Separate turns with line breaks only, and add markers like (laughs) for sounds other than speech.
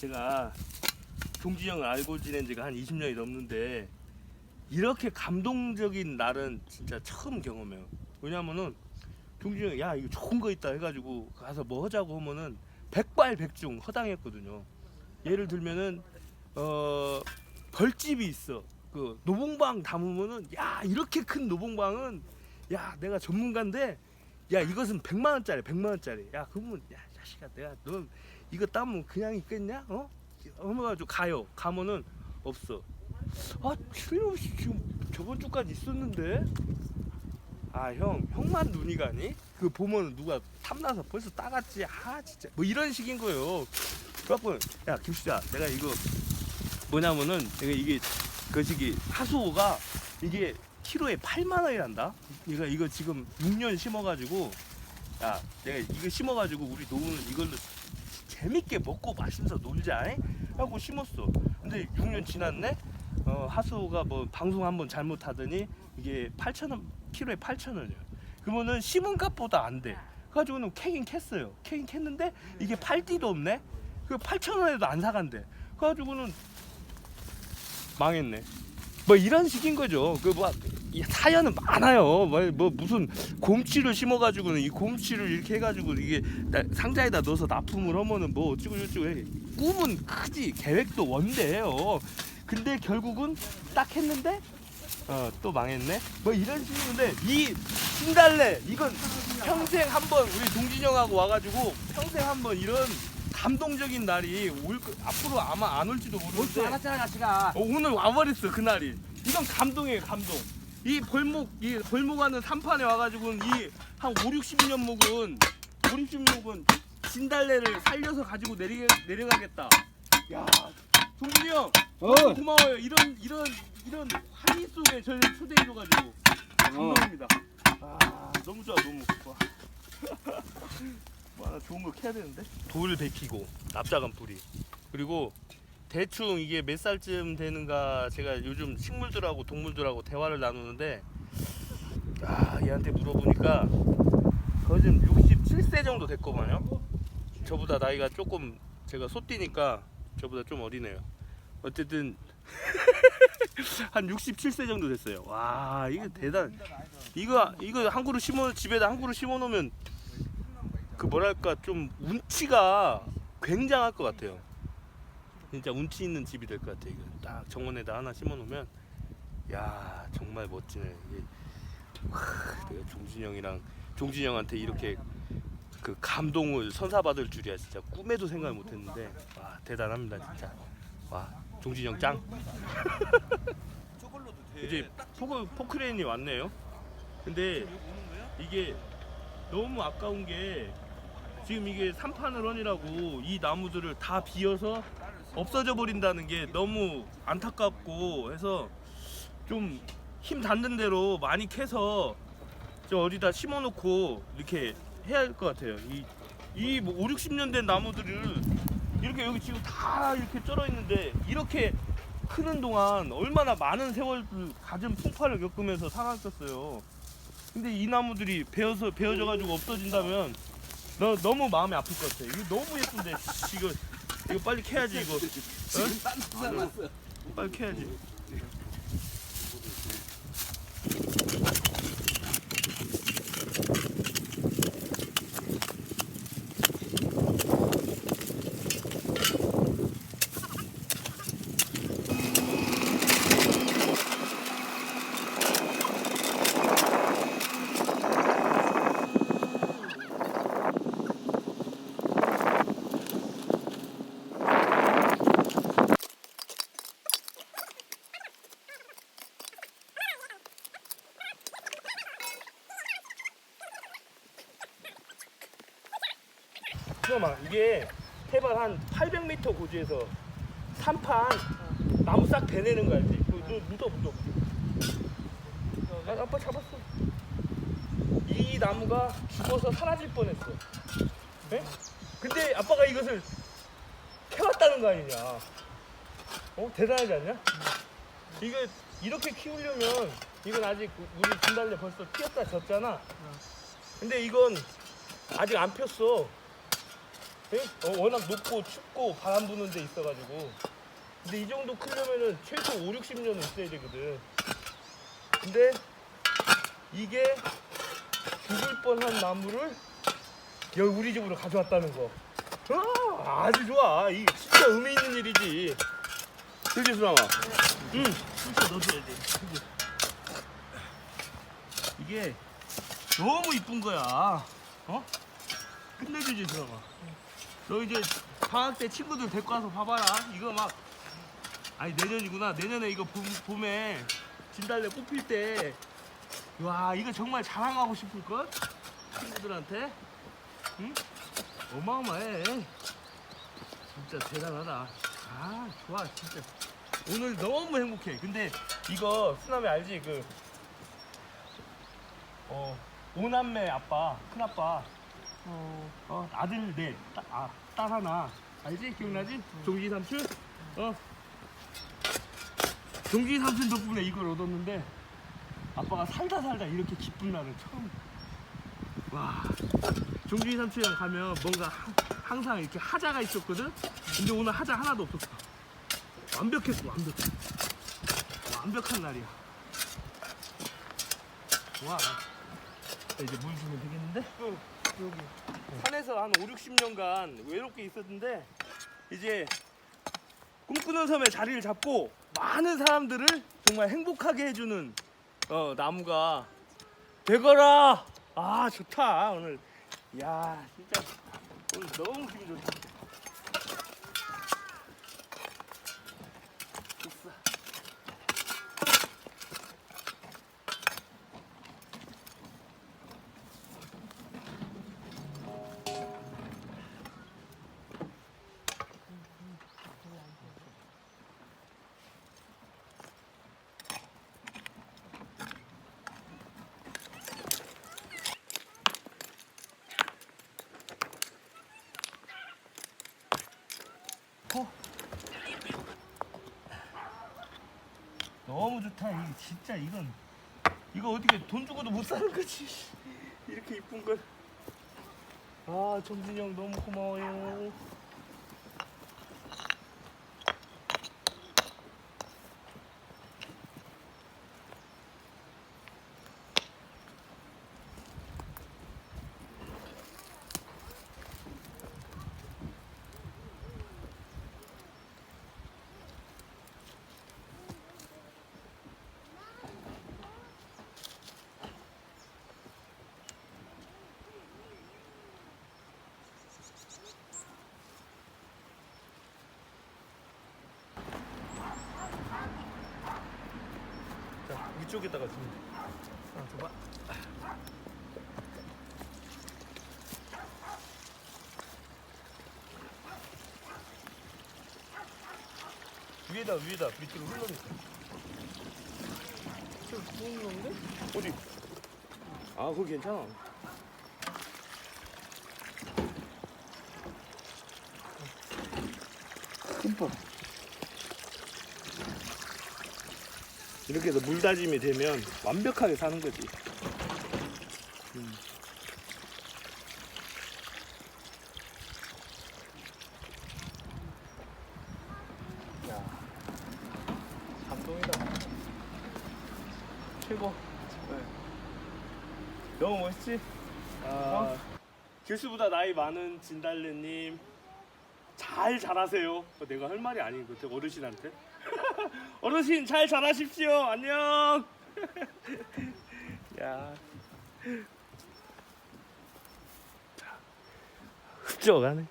제가 종진형을 알고 지낸 지가 한 20년이 넘는데 이렇게 감동적인 날은 진짜 처음 경험해요. 왜냐면은 종진형 야 이거 좋은 거 있다 해가지고 가서 뭐 하자고 하면은 백발백중 허당했거든요. 예를 들면은 어 벌집이 있어. 그 노봉방 담으면은 야 이렇게 큰 노봉방은 야 내가 전문가인데 야 이것은 100만 원짜리 100만 원짜리 야 그러면 야 자식아 내가 너 이거 따면 그냥 있겠냐? 어? 어머가지고 가요. 가면은 없어. 아 틀림없이 지금 저번 주까지 있었는데? 아 형 형만 눈이 가니? 그 보면 누가 탐나서 벌써 따갔지? 아 진짜. 뭐 이런 식인 거예요. 그래갖고 야 김수자 내가 이거 뭐냐면은 내가 이게 거시기 하수호가 이게 키로에 8만 원이란다. 이거 이거 지금 6년 심어가지고 야 내가 이거 심어가지고 우리 노후는 이걸로 재밌게 먹고 마시면서 놀자. 잉? 하고 심었어. 근데 6년 지났네. 어, 하수호가 뭐 방송 한번 잘못하더니 이게 8천 원 키로에 8천 원이야. 그러면은 심은 값보다 안 돼. 그래가지고는 캐긴 캤어요. 캐긴 캤는데 이게 팔띠도 없네. 그 8천 원에도 안 사간대. 그래가지고는 망했네. 뭐 이런 식인 거죠. 그 뭐 사연은 많아요. 뭐, 뭐 무슨 곰치를 심어가지고는 이 곰치를 이렇게 해가지고 이게 나- 상자에다 넣어서 납품을 하면은 뭐 어찌고 저찌고 해. 꿈은 크지 계획도 원대해요. 근데 결국은 딱 했는데 어, 또 망했네. 뭐 이런 식인데 이 신달래 이건 평생 한번 우리 동진 형하고 와가지고 평생 한번 이런 감동적인 날이 올 거- 앞으로 아마 안 올지도
올줄
모르는데
알았잖아 자식아
어, 오늘 와버렸어 그 날이 이건 감동이에요 감동 이 벌목 이 벌목하는 삼판에 와가지고는 이한 5, 60년 묵은 5, 60년 묵은 진달래를 살려서 가지고 내리, 내려가겠다. 야 동진이 형
어.
너무 고마워요. 이런 이런 이런 환희 속에 저를 초대해줘가지고. 감동입니다. 아 너무 좋아 너무. 좋아 (laughs) 뭐 하나 좋은 거 캐야 되는데? 돌 베키고 납작한 뿌리. 그리고 대충 이게 몇 살쯤 되는가 제가 요즘 식물들하고 동물들하고 대화를 나누는데 아 얘한테 물어보니까 거의 좀 67세 정도 됐거든요. 저보다 나이가 조금 제가 소띠니까 저보다 좀 어리네요. 어쨌든 (laughs) 한 67세 정도 됐어요. 와 이게 대단. 이거 이거 한 그루 심어 집에다 한 그루 심어 놓으면 그 뭐랄까 좀 운치가 굉장할 것 같아요 진짜 운치 있는 집이 될 것 같아 이거. 딱 정원에다 하나 심어 놓으면. 야 정말 멋지네. 이게 하, 내가 종진이 형이랑 종진이 형한테 이렇게 그 감동을 선사받을 줄이야 진짜. 꿈에도 생각 못했는데. 와 대단합니다 진짜. 와 종진이 형짱. 이제 포크, 포크레인이 왔네요. 근데 이게 너무 아까운 게 지금 이게 삼판을 헌이라고 이 나무들을 다 비어서 없어져 버린다는 게 너무 안타깝고 해서 좀 힘 닿는 대로 많이 캐서 저 어디다 심어놓고 이렇게 해야 할 것 같아요. 이, 이뭐 5, 60년 된 나무들을 이렇게 여기 지금 다 이렇게 쩔어 있는데 이렇게 크는 동안 얼마나 많은 세월을 가진 풍파를 겪으면서 살았겠어요. 근데 이 나무들이 베어서 베어져 가지고 없어진다면 너 너무 마음이 아플 것 같아. 이거 너무 예쁜데 씨, 이거 이거 빨리 캐야지 이거.
지금 딴 세상 왔어
빨리 캐야지. 잠깐만 이게 해발 한 800m 고지에서 삼판 나무 싹 베내는 거 알지? 그, 너 묻어 묻어. 아, 아빠 잡았어. 이 나무가 죽어서 사라질 뻔했어. 예? 근데 아빠가 이것을 캐왔다는 거 아니냐? 어 대단하지 않냐? 이거 이렇게 키우려면 이건 아직 우리 진달래 벌써 피었다 졌잖아. 근데 이건 아직 안 폈어. 예? 어, 워낙 높고 춥고 바람 부는 데 있어가지고. 근데 이 정도 크려면은 최소 5, 60년은 있어야 되거든. 근데 이게 죽을 뻔한 나무를 여기 우리 집으로 가져왔다는 거. 아, 아주 좋아. 이게 진짜 의미 있는 일이지. 그지 수랑아? 응. 진짜 넣어줘야 돼. 그지? 이게 너무 이쁜 거야. 어? 끝내주지 수랑아 너 이제 방학 때 친구들 데리고 와서 봐봐라. 이거 막 아니 내년이구나. 내년에 이거 봄, 봄에 진달래 꽃필 때. 와 이거 정말 자랑하고 싶을 걸 친구들한테. 응? 어마어마해. 진짜 대단하다. 아 좋아 진짜. 오늘 너무 행복해. 근데 이거 수남이 알지 그. 어 오남매 아빠 큰 아빠 어, 어 아들 넷, 따, 아, 딸 하나. 알지? 기억나지? 종기 삼촌? 어. 종기 삼촌 덕분에 이걸 얻었는데 아빠가 살다 살다 이렇게 기쁜 날은 처음. 와. 종기 삼촌이랑 가면 뭔가 하- 항상 이렇게 하자가 있었거든? 근데 오늘 하자 하나도 없었어. 완벽했어, 완벽해. 완벽한 날이야. 와. 자, 이제 물 주면 되겠는데? 여기. 산에서 한 5, 60년간 외롭게 있었는데 이제 꿈꾸는 섬에 자리를 잡고 많은 사람들을 정말 행복하게 해주는 어, 나무가 되거라. 아 좋다 오늘. 야 진짜 오늘 너무 기분 좋다. 너무 좋다. 이 진짜 이건 이거 어떻게 돈 주고도 못 사는 거지. 이렇게 이쁜 걸. 아 정진이 형 너무 고마워요. 주면 돼. 하나 줘봐. 위에다 위에다 밑으로 흘러냈어. 저 부은 건데? 어디? 아 거기 괜찮아. 흠뻑. 이렇게 해서 물 다짐이 되면 완벽하게 사는 거지. 음. 야, 감동이다. 최고. 너무 멋있지? 아, 길수보다 나이 많은 진달래님 잘 자라세요. 어, 내가 할 말이 아닌 것 같아 어르신한테. (laughs) 어르신 잘 자라십시오. 안녕. (laughs) 야. 자, 흡족하네.